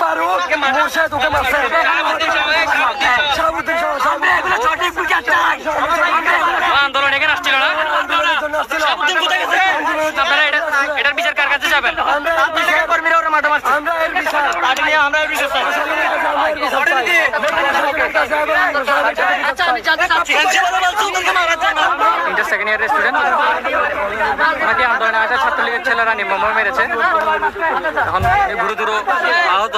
ফারুক মোর্শেদ ওকে মারছে শাহাবুদ্দিন আন্দোলন এখানে আসছিল না? আপনারা এটার বিচার কার কাছে যাবেন আমরা কর্মীরা ওরা মাঠে মারছে আমরা এর বিচার এর বিচার আচ্ছা আমি জানতে চাচ্ছি সেকেন্ড ইয়ারের স্টুডেন্ট ওনাকে আন্দোলনে আসা ছাত্রলীগের ছেলেরা নির্মম মেরেছে। এখন উনি গুরুতর আহত।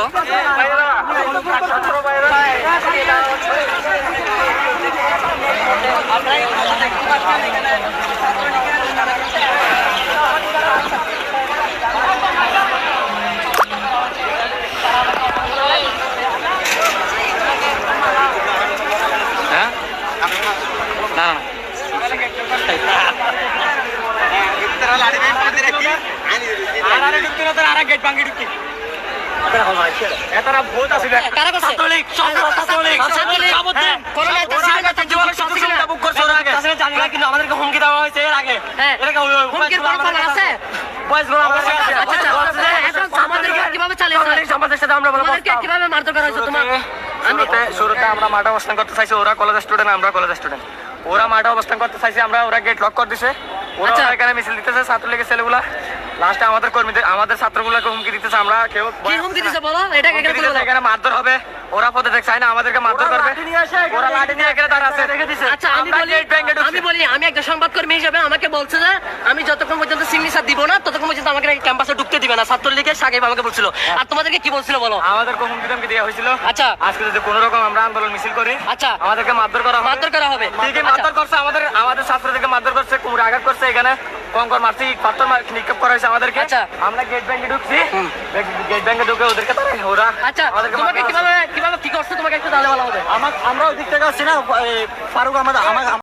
হ্যাঁ? না। আমাদেরকে হুমকি দেওয়া হয়েছে এর আগে হুমকির আছে আমরা মাঠে অবস্থান করতে চাইছি ওরা কলেজ স্টুডেন্ট আমরা কলেজ স্টুডেন্ট ওরা মাঠে অবস্থান করতে চাইছে আমরা ওরা গেট লক করে দিছে। ওরা আচ্ছা। এখানে মিছিল দিতেছে ছাত্র ছাত্রলীগের ছেলেগুলা। লাস্টে আমাদের কর্মীদের আমাদের ছাত্রগুলোকে হুমকি দিতেছে আমরা কেউ কি হুমকি দিছে বলো? এটা এখানে বলো এখানে মারধর হবে। ওরা পদে দেখছে চাই না আমাদেরকে মারধর করবে। ওরা লাঠি নিয়ে এখানে দাঁড়া আছে রেখে দিছে। আচ্ছা আমি আমরা বলি gate আমি বলি আমি একটা সংবাদকর্মী হিসেবে আমাকে বলছে যে আমি যতক্ষণ পর্যন্ত সিগনেচার দিব না ততক্ষণ পর্যন্ত আমাকে ক্যাম্পাসে ঢুকতে দিবে না। ছাত্রলীগের সাকিব আমাকে বলছিল। আর তোমাদেরকে কি বলছিল বলো? আমাদেরকে হুমকি ধমকি দেওয়া হয়েছিল। আচ্ছা। আজকে যদি কোনো রকম আমরা আন্দোলন মিছিল করি আচ্ছা। আমাদেরকে মারধর করা হবে। মারধর করা হবে। ঠিকই আচ্ছা। মারধর করছে আমাদের আমাদের ছাত্রদেরকে মারধর করছে কুমড়ে আঘাত করছে এখানে কঙ্কর মারছি পাথর মার- নিক্ষেপ করা হয়েছে আমাদেরকে। আচ্ছা। আমরা গেট ব্যাংকে ঢুকছি। গেট ব্যাংকে ঢুকে ওদেরকে তারা ওরা আচ্ছা আমাদেরকে তোমাকে কীভাবে কীভাবে কি করছে? তোমাকে একটু জানলে ভালো হবে আমরা ওই দিক থেকে আসছি না ফারুক আমাদের আমার